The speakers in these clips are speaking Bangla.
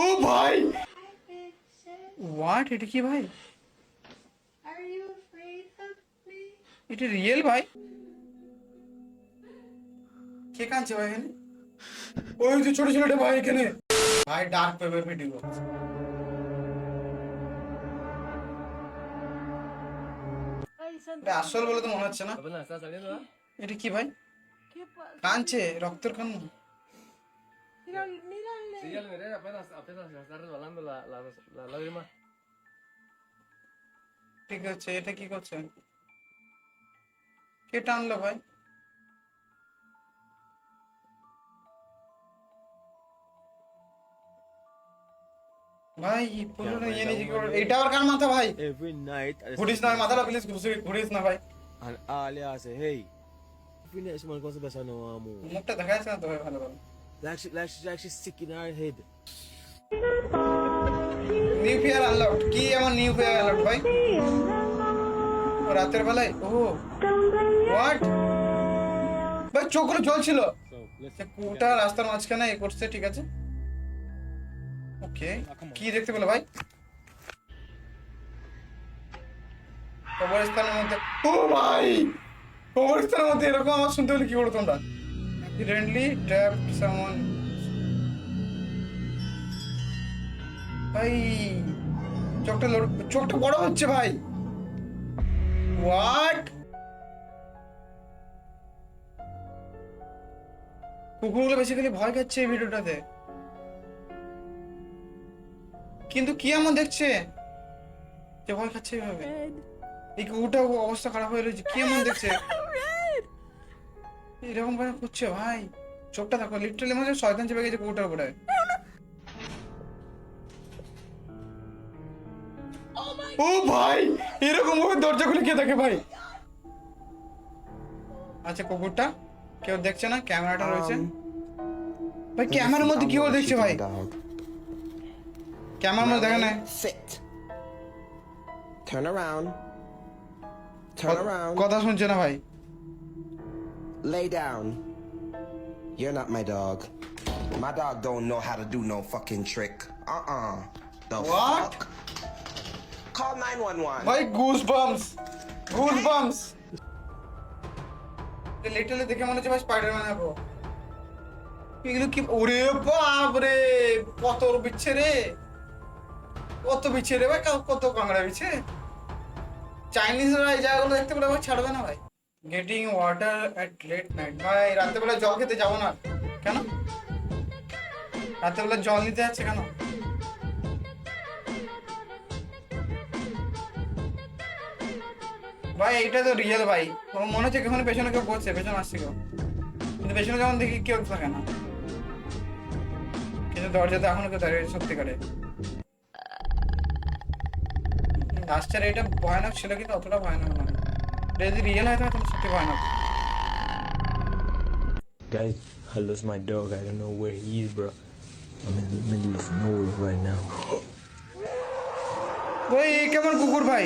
ও ভাই। হোয়াট এটা কি ভাই? এটা রিয়েল ভাই। কে কাঁদছে ভাই এখানে? ওই যে ছোট ছেলেটা ভাই এখানে। ভাই ডার্ক পেপার ভিডিও আসল বলে তো মনে হচ্ছে না. এটা কি ভাই? কাঁদছে রক্তের কান্না. Sí, ya lo miré, apenas, apenas se está resbalando la, la, la lágrima. ঠিক আছে এটা কি করছে কে টানলো ভাই ভাই পুরো ইয়ে নিজে করে- এটা আর কার মাথা ভাই Every night, ঘুরিস না মাথাটা প্লিজ ঘুরিস না ভাই someone comes to best I know I'm মুখটা দেখা না তো ভাই ভালো ভালো Like, she, like she's actually in her head. New fear unlock কি এমন নিউ ফিয়ার আনলক ভাই? রাতের বেলায়? ও। হোয়াট ভাই চোখগুলো জ্বলছিল। কুটা রাস্তার মাঝখানে এ করছে ঠিক আছে? ওকে কি দেখতে পেল ভাই? কবরস্থানের মধ্যে ও ভাই! কবরস্থানের মধ্যে এরকম আমার শুনতে হলে কি করো তোমরা? অ্যাক্সিডেন্টলি ট্র্যাপ সামন ভাই চোখটা চোখটা বড় হচ্ছে ভাই। হোয়াট কুকুরগুলো বেসিক্যালি ভয় খাচ্ছে এই ভিডিওটাতে। কিন্তু কি এমন দেখছে? যে ভয় খাচ্ছে এইভাবে। এই কুকুরটা অবস্থা খারাপ হয়ে রয়েছে। কি এমন দেখছে? এরকম ভাবে করছে ভাই। চোখটা দেখো লিটারালি মনে হচ্ছে শয়তান চেপে গেছে কুকুরটার উপরে। ও ভাই এরকম ভাবে দরজা খুলে কে দেখে ভাই? আচ্ছা কুকুরটা? কেউ দেখছে না? ক্যামেরাটা রয়েছে? ভাই ক্যামেরার মধ্যে কি ও দেখছে ভাই? ক্যামেরার মধ্যে দেখে না? Sit. Turn around. Turn around. কথা শুনছে না ভাই? Lay down. You're not my dog. My dog don't know how to do no fucking trick. Uh-uh. The What? fuck? Call 911. ভাই goose bumps goose bumps literally দেখে মনে হচ্ছে ভাই স্পাইডারম্যান হব এগুলো কি ওরে বাপ রে কত বিচ্ছে রে কত বিচ্ছে রে ভাই কত কাঁকড়া বিচ্ছে চাইনিজরা এই জায়গাগুলো দেখতে পেলে ভাই ছাড়বে না ভাই getting water at late night ভাই, রাত্রেবেলা জল খেতে যাব না। কেন? রাত্রেবেলা জল নিতে যাচ্ছে কেন? ভাই, এইটা তো রিয়েল ভাই। মনে হচ্ছে এখানে পেছনে কেউ বসছে, পেছনে আসছে কেউ। কিন্তু পেছনে যখন দেখি কেউ থাকে না। কিন্তু দরজাতে এখনও কেউ দাঁড়িয়ে সত্যিকারে। লাস্টের এটা ভয়ানক ছিল, কিন্তু অতটা ভয়ানক নয়। এটা যদি রিয়েল হয় তাহলে সত্যি ভয়ানক Guys, I lost my dog. I don't know where he is, bro. I'm in the middle of nowhere right now. ওই কেমন কুকুর ভাই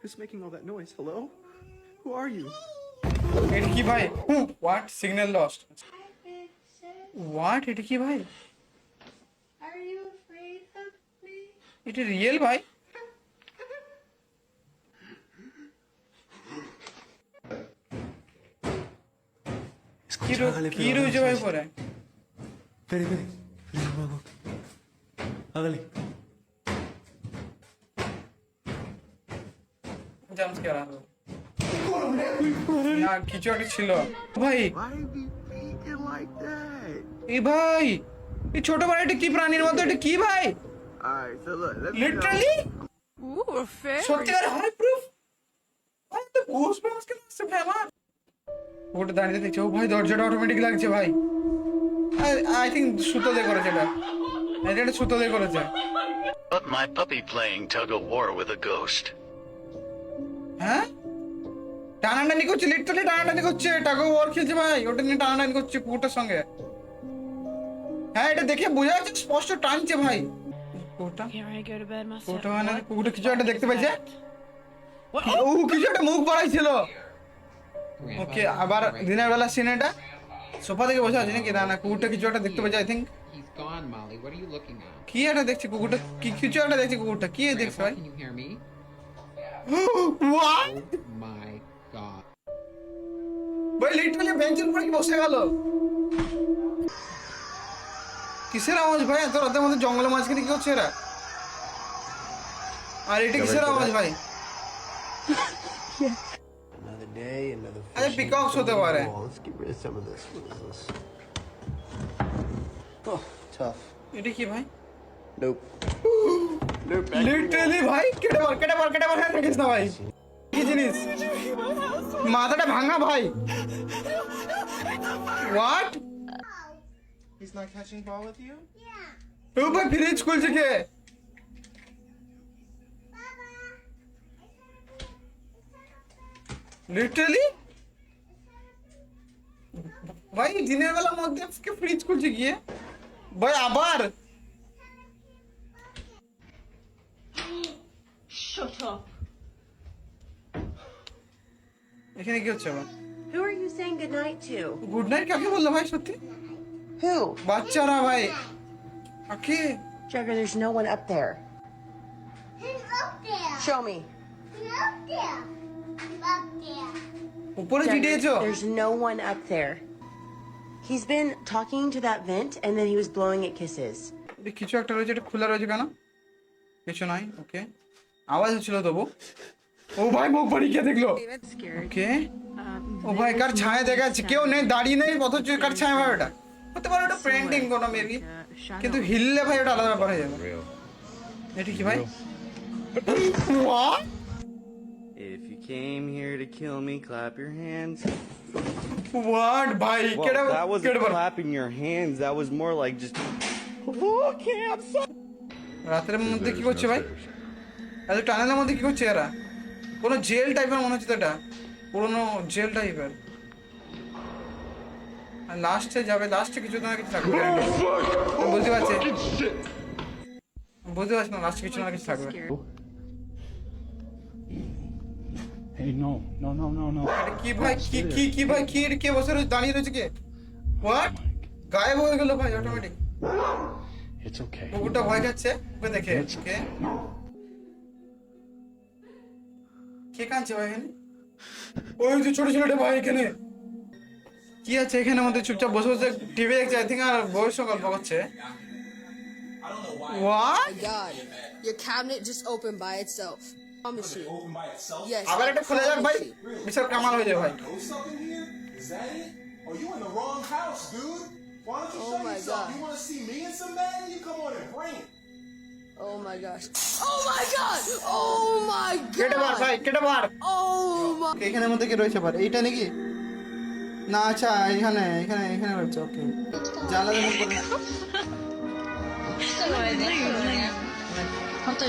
Who's making all that noise? Hello? Who are you? এটা কি ভাই হোয়াট সিগন্যাল লস্ট হোয়াট এটা কি ভাই are you afraid of me? এটা রিয়েল ভাই Vedi, mago. Hágale. জাম্পস্কেয়ার আসবে। না কিছু একটা ছিল। ভাই? এই ভাই এই ছোট ভাই এটা কি প্রাণীর মতো? এটা কি ভাই? লিটারালি সত্যিকার হাই প্রুফ ভাই তো ঘুষ বাস কেন ভাই আমার? ওটা দাঁড়িয়ে দেখছে। ও ভাই দরজাটা অটোমেটিক লাগছে ভাই। আই থিঙ্ক সুতো দিয়ে করেছে এটা। এটা সুতো দিয়ে করেছে। But my puppy playing tug of war with a ghost. হ্যাঁ? টানাটানি করছে লিটারালি টানাটানি করছে। টাকা ওয়ার খেলছে ভাই ওটা নিয়ে টানাটানি করছে কুকুরটার সঙ্গে। হ্যাঁ এটা দেখে বোঝা যাচ্ছে স্পষ্ট টানছে ভাই। কুকুরটা. কুকুরটা মানে কুকুরটা কিছু একটা দেখতে পেয়েছে? What? ও কিছু একটা মুখ বাড়াইছিল। ওকে আবার দিনের বেলা সিন এটা। সোফা থেকে বসে আছে নাকি? না না কুকুরটা কিছু একটা দেখতে পেয়েছে আই থিঙ্ক? কি একটা দেখছি কুকুরটা? কি কিছু একটা দেখছি কুকুরটা। কি দেখছ ভাই? Oh. ভাই লিটারালি বেঞ্চের উপরে কি বসে গেল? কিসের আওয়াজ ভাই? এত রাতের মধ্যে জঙ্গলের মাঝখানে কি হচ্ছে এরা? আর এটা কিসের আওয়াজ ভাই? Day, another আরে fishing পিকক্স from হতে the পারে. Let's get rid of some of this. What is this? Oh, tough. এটা কি ভাই Nope. nope. back লিটারালি ভাই কেটে মার কেটে মার কেটে মার হ্যাঁ দেখিস না ভাই কি জিনিস মাথাটা ভাঙা ভাই what He's not catching ball with you? ও ভাই ফ্রিজ খুলছে কে লিটারালি ভাই দিনের বেলার মধ্যে আজকে ফ্রিজ খুলছে গিয়ে। ভাই আবার? এখানে কি হচ্ছে আবার? Who are you saying goodnight to? Good night কাকে বলল ভাই সত্যি? Who? বাচ্চারা ভাই। কাকে? Jugger, there's no one up there. Show me. উপরে চিটিয়েছো there's no one up there. He's been talking to that vent and then he was blowing it kisses. কিছু একটা রয়েছে এটা খোলা রয়েছে কেন? কিছু নাই ওকে আওয়াজ হচ্ছিল তবু। ও ভাই মুখ বাড়ি কে দেখল। ওকে ও ভাই কার ছায়া দেখা যাচ্ছে? কেউ নেই দাঁড়িয়ে নেই অথচ কার ছায়া ভাই ওটা? হতে পারে ওটা পেন্টিং কোনো মেবি কিন্তু হিললে ভাই ওটা আলাদা ব্যাপার হয়ে যাবে। এটা কি ভাই? What? If you came here to kill me, clap your hands. What ভাই Well, কেডা that wasn't কেডা বল clapping your hands. That was more like just. Okay, I'm sorry. রাতের মধ্যে কি করছে ভাই এত টানেলের মধ্যে কি করছে এরা কোনো জেল টাইপের মনে হচ্ছে তো এটা পুরোনো জেল টাইপের আর লাস্টে যাবে লাস্টে কিছু না কিছু থাকবে আমি বুঝতে পারছি বুঝতে পারছি না লাস্টে কিছু না কিছু থাকবে Hey, no, no, no, no, no. এটা কি ভাই কি কি কি ভাই কি কে বসে রয়েছে দাঁড়িয়ে রয়েছে কে? হোয়াট গায়েব হয়ে গেল ভাই অটোমেটিক It's okay. কুকুরটা ভয় ওকে দেখে কে? কে কাঁদছে ভাই এখানে? ওই যে ছোট ছেলেটা ভাই এখানে। কি আছে এখানে? মধ্যে চুপচাপ বসে বসে টিভি দেখছে আই থিঙ্ক আর বউয়ের সঙ্গে গল্প করছে। What? God, your cabinet just opened by itself. Yes. আবার একটা খুলে যাক ভাই বিশাল কামাল হয়ে যায় ভাই Is that it? Oh, you in the wrong house, dude. Why don't you Oh show my yourself? God. You want to see me in some bed? You come on and bring it. Oh my gosh. Oh my god! Oh my কেটে বার ভাই god! কেটে বার Oh my এখানের মধ্যে কি রয়েছে বার এইটা নাকি না আচ্ছা এখানে এখানে এখানে রয়েছে ওকে জানলা মুখ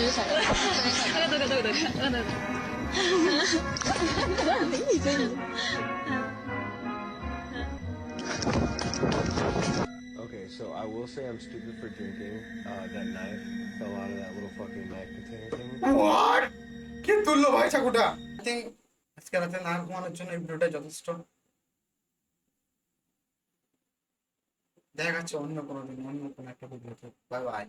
Okay, so I will say I'm stupid for drinking. Uh, that knife fell out of that little fucking mag container thing. What? কে তুললো ভাই চাকুটা আই থিঙ্ক আজকে রাতে না ঘুমানোর জন্য এই ভিডিওটা যথেষ্ট দেখা যাচ্ছে অন্য কোনো দিন অন্য কোনো একটা ভিডিওতে বাই বাই